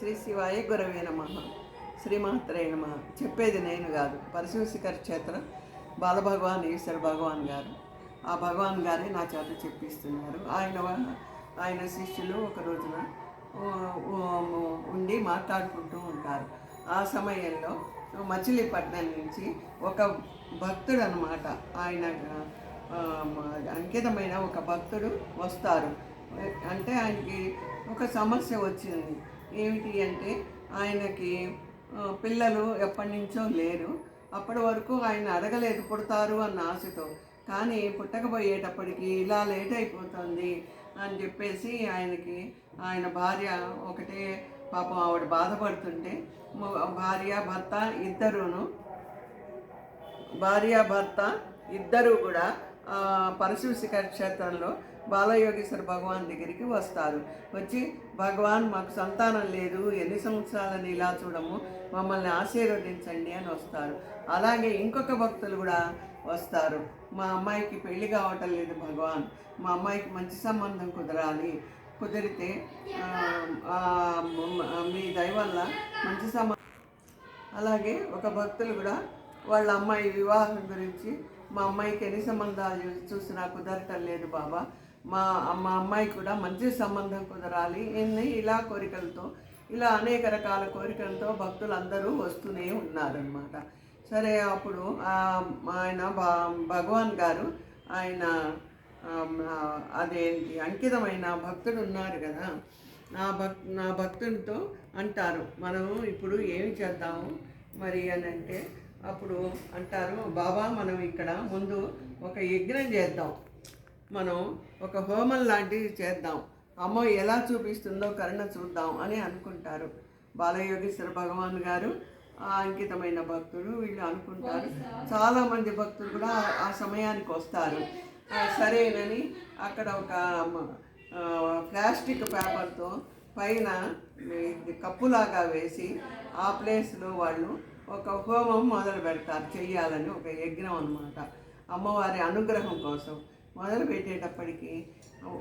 శ్రీ శివాయ గురవే నమ. శ్రీమాత్రే నమ. చెప్పేది నేను కాదు. పరశుశిఖర్ క్షేత్ర బాలభగవాన్ ఈశ్వర భగవాన్ గారు. ఆ భగవాన్ గారే నా చేత చెప్పిస్తున్నారు. ఆయన ఆయన శిష్యులు ఒక రోజున ఉండి మాట్లాడుకుంటూ ఉంటారు. ఆ సమయంలో మచిలీపట్నం నుంచి ఒక భక్తుడు అనమాట ఆయన అంకితమైన ఒక భక్తుడు వస్తారు. అంటే ఆయనకి ఒక సమస్య వచ్చింది. ఏమిటి అంటే ఆయనకి పిల్లలు ఎప్పటి నుంచో లేరు. అప్పటి వరకు ఆయన అడగలేదు పుడతారు అన్న ఆశతో. కానీ పుట్టకపోయేటప్పటికి ఇలా లేట్ అయిపోతుంది అని చెప్పేసి ఆయనకి ఆయన భార్య ఒకటే పాపం ఆవిడ బాధపడుతుంటే భార్య భర్త ఇద్దరును భార్య భర్త ఇద్దరు కూడా ఆ, పరశుశిఖ క్షేత్రంలో బాలయోగేశ్వర భగవాన్ దగ్గరికి వస్తారు. వచ్చి భగవాన్ మాకు సంతానం లేదు ఎన్ని సంవత్సరాలని ఇలా చూడము మమ్మల్ని ఆశీర్వదించండి అని వస్తారు. అలాగే ఇంకొక భక్తులు కూడా వస్తారు. మా అమ్మాయికి పెళ్ళి కావటం లేదు భగవాన్ మా అమ్మాయికి మంచి సంబంధం కుదరాలి కుదిరితే మీ దయ వల్ల మంచి సంబంధం అలాగే ఒక భక్తులు కూడా వాళ్ళ అమ్మాయి వివాహం గురించి మా అమ్మాయికి ఎన్ని సంబంధాలు చూసినా కుదరటం లేదు బాబా. మా మా అమ్మాయి కూడా మంచి సంబంధం కుదరాలి. ఎన్ని ఇలా కోరికలతో ఇలా అనేక రకాల కోరికలతో భక్తులందరూ వస్తూనే ఉన్నారనమాట సరే అప్పుడు ఆయన భగవాన్ గారు ఆయన అదేంటి అంకితమైన భక్తుడు ఉన్నారు కదా. నా భక్ నా భక్తునితో అంటారు మనము ఇప్పుడు ఏమి చేద్దాము? మరి అని అంటే అప్పుడు అంటారు బాబా మనం ఇక్కడ ముందు ఒక యజ్ఞం చేద్దాం. మనం ఒక హోమం లాంటిది చేద్దాం. అమ్మ ఎలా చూపిస్తుందో కరుణ చూద్దాం అని అనుకుంటారు. బాలయోగేశ్వర భగవాన్ గారు ఆ అంకితమైన భక్తుడు వీళ్ళు అనుకుంటారు. చాలామంది భక్తులు కూడా ఆ- సమయానికి వస్తారు. సరేనని అక్కడ ఒక ప్లాస్టిక్ పేపర్తో పైన కప్పులాగా వేసి ఆ ప్లేస్లో వాళ్ళు ఒక హోమం మొదలు పెడతారు చెయ్యాలని ఒక యజ్ఞం అనమాట అమ్మవారి అనుగ్రహం కోసం మొదలు పెట్టేటప్పటికీ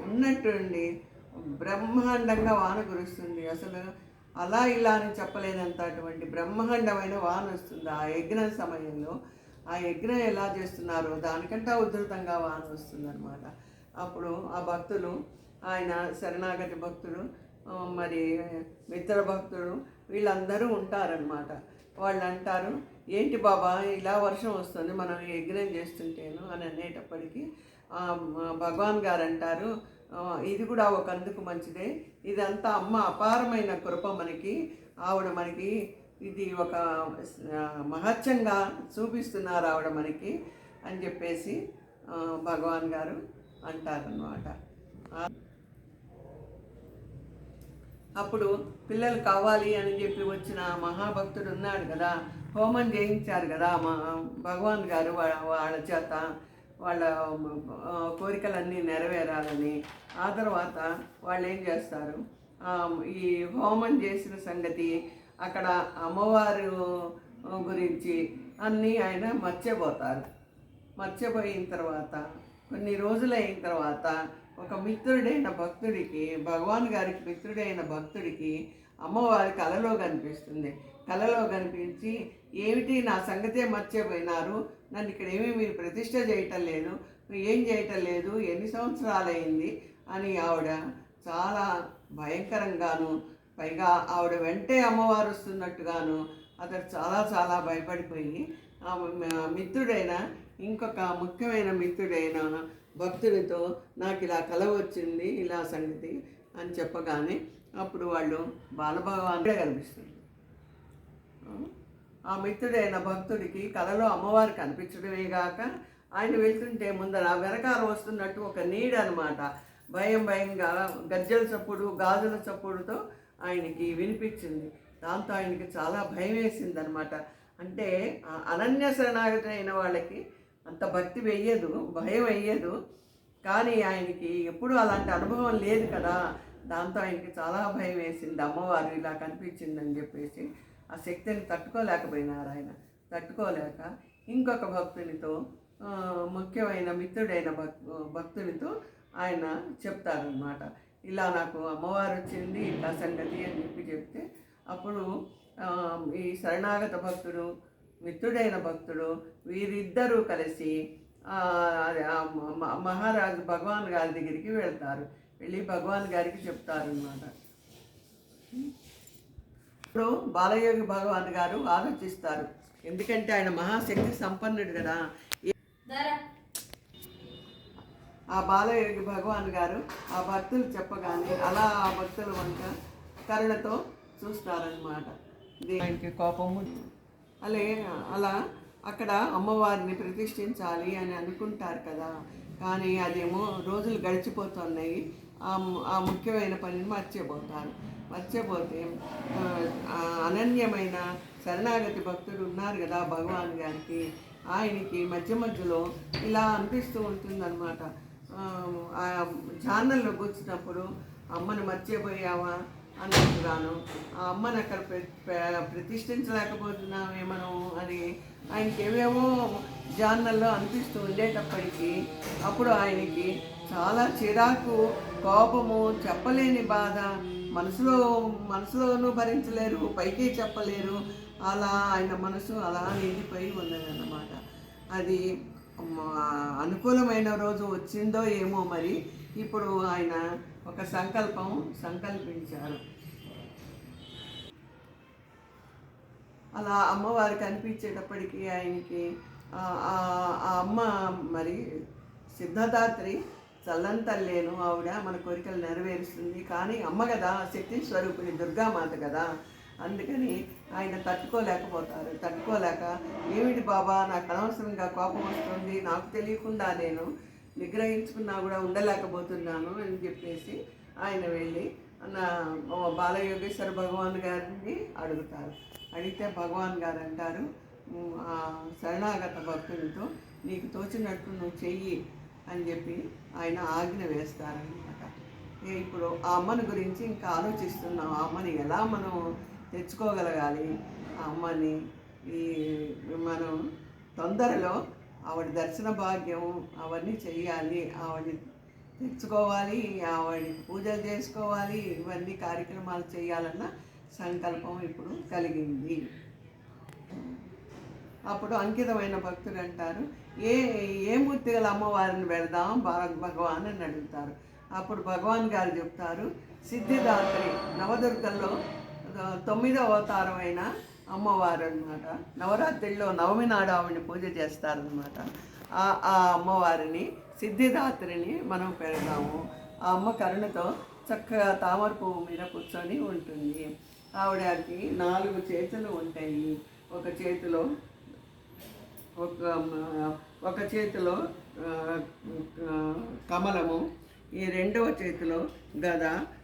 ఉన్నట్టుండి బ్రహ్మాండంగా వాన కురుస్తుంది. అసలు అలా ఇలా అని చెప్పలేనంత అటువంటి బ్రహ్మాండమైన వాన వస్తుంది ఆ యజ్ఞం సమయంలో. ఆ యజ్ఞం ఎలా చేస్తున్నారో దానికంటే ఉధృతంగా వాన వస్తుందన్నమాట. అప్పుడు ఆ భక్తులు ఆయన శరణాగతి భక్తులు మరి మిత్ర భక్తులు వీళ్ళందరూ ఉంటారనమాట వాళ్ళు అంటారు ఏంటి బాబా ఇలా వర్షం వస్తుంది మనం యజ్ఞం చేస్తుంటేను అని అనేటప్పటికీ భగవాన్ గారు అంటారు ఇది కూడా ఒక అందుకు మంచిదే. ఇదంతా అమ్మ అపారమైన కృప మనకి. ఆవిడ మనకి ఇది ఒక మహత్యంగా చూపిస్తున్నారు ఆవిడ మనకి అని చెప్పేసి భగవాన్ గారు అంటారనమాట అప్పుడు పిల్లలు కావాలి అని చెప్పి వచ్చిన మహాభక్తుడు ఉన్నాడు కదా. హోమం చేయించారు కదా మా భగవాన్ గారు వాళ్ళ చేత వాళ్ళ కోరికలన్నీ నెరవేరాలని. ఆ తర్వాత వాళ్ళు ఏం చేస్తారు? ఈ హోమం చేసిన సంగతి అక్కడ అమ్మవారు గురించి అన్నీ ఆయన మర్చిపోతారు. మర్చిపోయిన తర్వాత కొన్ని రోజులు అయిన తర్వాత ఒక మిత్రుడైన భక్తుడికి భగవాన్ గారికి మిత్రుడైన భక్తుడికి అమ్మవారి కలలో కనిపిస్తుంది. కలలో కనిపించి ఏమిటి నా సంగతే మర్చిపోయినారు? నన్ను ఇక్కడ ఏమీ మీరు ప్రతిష్ట చేయటం లేదు. ఏం చేయటం లేదు? ఎన్ని సంవత్సరాలైంది? అని ఆవిడ చాలా భయంకరంగాను పైగా ఆవిడ వెంటే అమ్మవారు వస్తున్నట్టుగాను అతడు చాలా చాలా భయపడిపోయి ఆ మిత్రుడైన ఇంకొక ముఖ్యమైన మిత్రుడైన భక్తునితో నాకు ఇలా కల వచ్చింది ఇలా సంగతి అని చెప్పగానే అప్పుడు వాళ్ళు బాలభగవానుడే కనిపిస్తుంది ఆ? మిత్రుడైన భక్తుడికి కలలో అమ్మవారు కనిపించడమే గాక ఆయన వెళ్తుంటే ముందర వెనకాల వస్తున్నట్టు ఒక నీడ అనమాట భయం భయంగా గజ్జల చప్పుడు గాజుల చప్పుడుతో ఆయనకి వినిపించింది. దాంతో ఆయనకి చాలా భయం వేసింది అనమాట అంటే అనన్య శరణాగతి అయిన వాళ్ళకి అంత భక్తి వెయ్యదు భయం వెయ్యదు. కానీ ఆయనకి ఎప్పుడు అలాంటి అనుభవం లేదు కదా. దాంతో ఆయనకి చాలా భయం వేసింది. అమ్మవారు ఇలా కనిపించిందని చెప్పేసి ఆ శక్తిని తట్టుకోలేకపోయినారు ఆయన. తట్టుకోలేక ఇంకొక భక్తునితో ముఖ్యమైన మిత్రుడైన భక్ భక్తునితో ఆయన చెప్తారనమాట ఇలా నాకు అమ్మవారు వచ్చింది ఇలా సంగతి అని చెప్పి చెప్తే అప్పుడు ఈ శరణాగత భక్తుడు మిత్రుడైన భక్తుడు వీరిద్దరూ కలిసి మహారాజు భగవాన్ గారి దగ్గరికి వెళ్తారు. వెళ్ళి భగవాన్ గారికి చెప్తారు అన్నమాట ఇప్పుడు బాలయోగి భగవాన్ గారు ఆలోచిస్తారు. ఎందుకంటే ఆయన మహాశక్తి సంపన్నుడు కదా. ఆ బాలయోగి భగవాన్ గారు ఆ భక్తులు చెప్పగానే అలా ఆ భక్తుల వంక కరుణతో చూస్తారనమాట దీనికి కోపము అలా అలా అక్కడ అమ్మవారిని ప్రతిష్ఠించాలి అని అనుకుంటారు కదా. కానీ అదేమో రోజులు గడిచిపోతున్నాయి. ఆ ఆ ముఖ్యమైన పనిని మర్చిపోతారు. మర్చిపోతే అనన్యమైన శరణాగతి భక్తుడు ఉన్నారు కదా భగవాన్ గారికి. ఆయనకి మధ్య మధ్యలో ఇలా అనిపిస్తూ ఉంటుందన్నమాట. ఆ, ఆ ఛానల్లో కూర్చున్నప్పుడు అమ్మను మర్చిపోయావా? అన్నట్టుగాను ఆ అమ్మని అక్కడ ప్ర- ప్రతిష్ఠించలేకపోతున్నామే మనం అని ఆయనకి ఏవేవో జాన్నల్లో అనిపిస్తూ ఉండేటప్పటికీ అప్పుడు ఆయనకి చాలా చిరాకు కోపము చెప్పలేని బాధ మనసులో మనసులోనూ భరించలేరు పైకి చెప్పలేరు. అలా ఆయన మనసు అలా నిండిపోయి ఉన్నదన్నమాట. అది అనుకూలమైన రోజు వచ్చిందో ఏమో మరి ఇప్పుడు ఆయన ఒక సంకల్పం సంకల్పించారు. అలా అమ్మవారు కనిపించేటప్పటికీ ఆయనకి ఆ అమ్మ మరి సిద్ధదాత్రి చల్లంతల్లేను ఆవిడ మన కోరికలు నెరవేరుస్తుంది. కానీ అమ్మ కదా శక్తి స్వరూపిణి దుర్గామాత కదా. అందుకని ఆయన తట్టుకోలేకపోతారు. తట్టుకోలేక ఏమిటి బాబా నాకు అనవసరంగా కోపం వస్తుంది. నాకు తెలియకుండా నేను నిగ్రహించుకున్నా కూడా ఉండలేకపోతున్నాను అని చెప్పేసి ఆయన వెళ్ళి నా బాలయోగేశ్వర భగవాన్ గారిని అడుగుతారు. అడిగితే భగవాన్ గారు అంటారు ఆ శరణాగత భక్తులతో నీకు తోచినట్టు నువ్వు చెయ్యి అని చెప్పి ఆయన ఆజ్ఞ వేస్తారనమాట ఇప్పుడు ఆ అమ్మని గురించి ఇంకా ఆలోచిస్తున్నాం. ఆ అమ్మని ఎలా మనం తెచ్చుకోగలగాలి? ఆ అమ్మని ఈ మనం తొందరలో ఆవిడ దర్శన భాగ్యం అవన్నీ చెయ్యాలి. ఆవిడ తెచ్చుకోవాలి ఆవిడ పూజలు చేసుకోవాలి ఇవన్నీ కార్యక్రమాలు చేయాలన్నా సంకల్పం ఇప్పుడు కలిగింది. అప్పుడు అంకితమైన భక్తులు అంటారు ఏ ఏ మూర్తి గల అమ్మవారిని పెడదాం? భారత్ భగవాన్ అని అడుగుతారు. అప్పుడు భగవాన్ గారు చెప్తారు సిద్ధిదాత్రి నవదుర్గల్లో ఆ, తొమ్మిదో అవతారం అయిన అమ్మవారు అనమాట నవరాత్రిలో నవమి నాడు ఆవిడని పూజ చేస్తారనమాట ఆ ఆ అమ్మవారిని సిద్ధిదాత్రిని మనం పెడదాము. ఆ అమ్మ కరుణతో చక్కగా తామర పువ్వు మీద కూర్చొని ఉంటుంది. ఆవిడకి నాలుగు చేతులు ఉంటాయి. ఒక చేతిలో ఒక ఒక చేతిలో కమలము ఈ రెండవ చేతిలో గద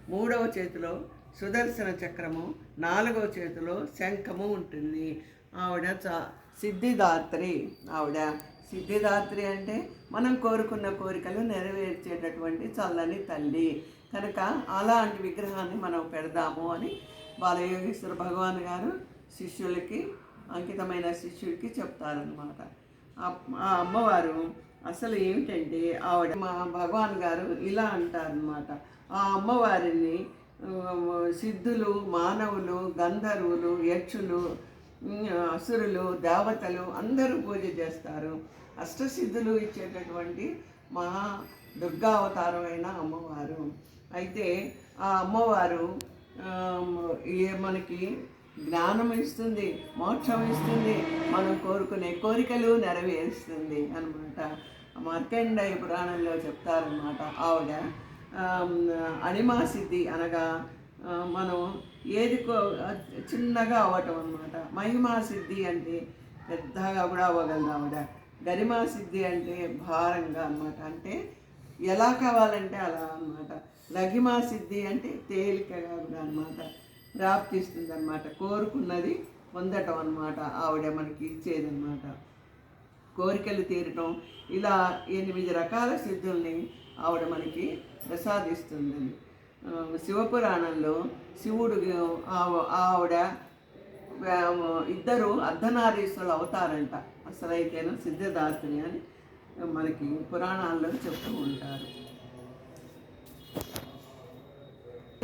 మూడవ చేతిలో సుదర్శన చక్రము నాలుగవ చేతిలో శంఖము ఉంటుంది. ఆవిడ చ సిద్ధిదాత్రి ఆవిడ. సిద్ధిదాత్రి అంటే మనం కోరుకున్న కోరికలు నెరవేర్చేటటువంటి చల్లని తల్లి. కనుక అలాంటి విగ్రహాన్ని మనం పెడదాము అని బాలయోగేశ్వర భగవాన్ గారు శిష్యులకి అంకితమైన శిష్యుడికి చెప్తారనమాట ఆ అమ్మవారు అసలు ఏమిటంటే ఆవిడ మా భగవాన్ గారు ఇలా అంటారనమాట ఆ అమ్మవారిని సిద్ధులు మానవులు గంధర్వులు యక్షులు అసురులు దేవతలు అందరూ పూజ చేస్తారు. అష్టసిద్ధులు ఇచ్చేటటువంటి మహా దుర్గావతారమైన అమ్మవారు. అయితే ఆ అమ్మవారు ఏ మనకి జ్ఞానం ఇస్తుంది మోక్షం ఇస్తుంది మనం కోరుకునే కోరికలు నెరవేరుస్తుంది అనమాట మార్కండయ పురాణంలో చెప్తారనమాట ఆవిడ. అనిమాసిద్ధి అణిమా సిద్ధి అనగా మనం ఏది కో చిన్నగా అవ్వటం అనమాట మహిమా సిద్ధి అంటే పెద్దగా కూడా అవ్వగలదు ఆవిడ. గరిమా సిద్ధి అంటే భారంగా అన్నమాట. అంటే ఎలా కావాలంటే అలా అన్నమాట. లఘిమా సిద్ధి అంటే తేలికగా అనమాట ప్రాప్తిస్తుంది అనమాట కోరుకున్నది పొందటం అనమాట ఆవిడ మనకి ఇచ్చేదన్నమాట. కోరికలు తీరటం ఇలా ఎనిమిది రకాల సిద్ధుల్ని ఆవిడ మనకి ప్రసాదిస్తుంది శివపురాణంలో శివుడు ఆవిడ ఇద్దరు అర్ధనారీశ్వరులు అవుతారంట. అసలైతేను సిద్ధదాత్రి అని మనకి పురాణాల్లో చెప్తూ ఉంటారు.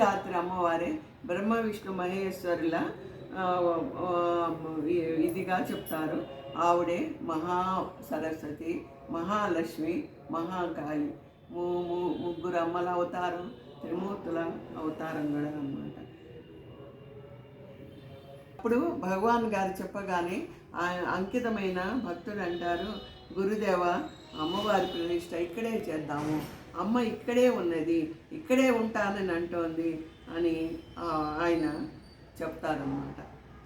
రాత్రి అమ్మవారే బ్రహ్మ విష్ణు మహేశ్వరుల ఇదిగా చెప్తారు. ఆవిడే మహా సరస్వతి మహాలక్ష్మి మహాకాళి. ముగ్గురు అమ్మల అవతారం త్రిమూర్తుల అవతారం కూడా అనమాట అప్పుడు భగవాన్ గారు చెప్పగానే అంకితమైన భక్తుడు అంటారు గురుదేవ అమ్మవారి ప్రతిష్ట ఇక్కడే చేద్దాము. అమ్మ ఇక్కడే ఉన్నది ఇక్కడే ఉంటానని అంటోంది అని ఆయన చెప్తారన్నమాట.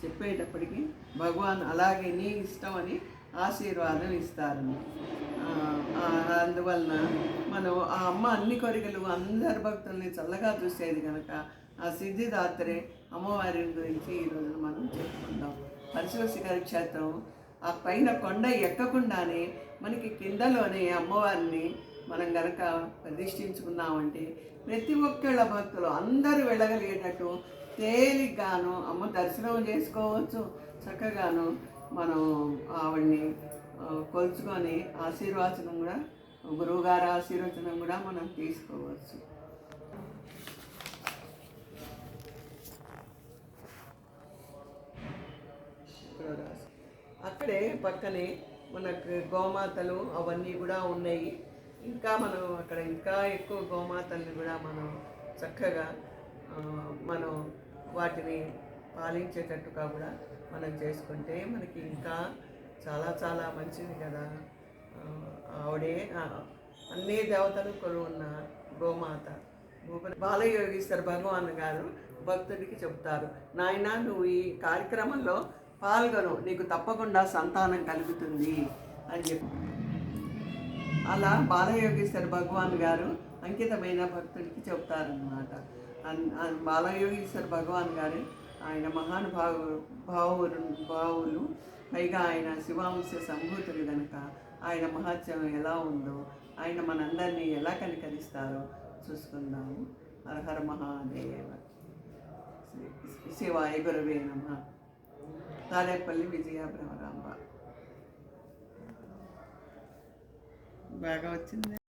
చెప్పేటప్పటికి భగవాన్ అలాగే నీ ఇష్టం అని ఆశీర్వాదం ఇస్తారు అందువలన మనం ఆ అమ్మ అన్ని కోరికలు అందరి భక్తుల్ని చల్లగా చూసేది కనుక ఆ సిద్ధిదాత్రే అమ్మవారి గురించి ఈరోజు మనం చెప్పుకుందాం. పరశువశిఖర క్షేత్రం ఆ పైన కొండ ఎక్కకుండానే మనకి కిందలోనే అమ్మవారిని మనం గనక ప్రతిష్ఠించుకున్నామంటే ప్రతి ఒక్కళ్ళ భక్తులు అందరూ వెళ్ళగలిగేటట్టు తేలిగ్గాను అమ్మ దర్శనం చేసుకోవచ్చు. చక్కగాను మనం ఆవిడ్ని కొలుచుకొని ఆశీర్వచనం కూడా గురువుగారి ఆశీర్వచనం కూడా మనం తీసుకోవచ్చు. అక్కడే పక్కనే మనకు గోమాతలు అవన్నీ కూడా ఉన్నాయి. ఇంకా మనం అక్కడ ఇంకా ఎక్కువ గోమాతల్ని కూడా మనం చక్కగా మనం వాటిని పాలించేటట్టుగా కూడా మనం చేసుకుంటే మనకి ఇంకా చాలా చాలా మంచిది కదా. ఆవిడే అన్ని దేవతలు కొలు ఉన్న గోమాత. భూపతి బాలయోగీశ్వర భగవాన్ గారు భక్తుడికి చెప్తారు నాయన నువ్వు ఈ కార్యక్రమంలో పాల్గొను నీకు తప్పకుండా సంతానం కలుగుతుంది అని చెప్పి. అలా బాలయోగేశ్వర భగవాన్ గారు అంకితమైన భక్తుడికి చెప్తారనమాట బాలయోగేశ్వర భగవాన్ గారు ఆయన మహానుభావు భావులు భావులు పైగా ఆయన శివాంశ సంభూతులు కనుక ఆయన మహత్యం ఎలా ఉందో ఆయన మనందరినీ ఎలా కనికరిస్తారో చూసుకుందాము. హరహర మహాదేవ. శ్రీ శివాయ గురవే నమ. తాడేపల్లి విజయ భ్రమరా బాగా వచ్చింది.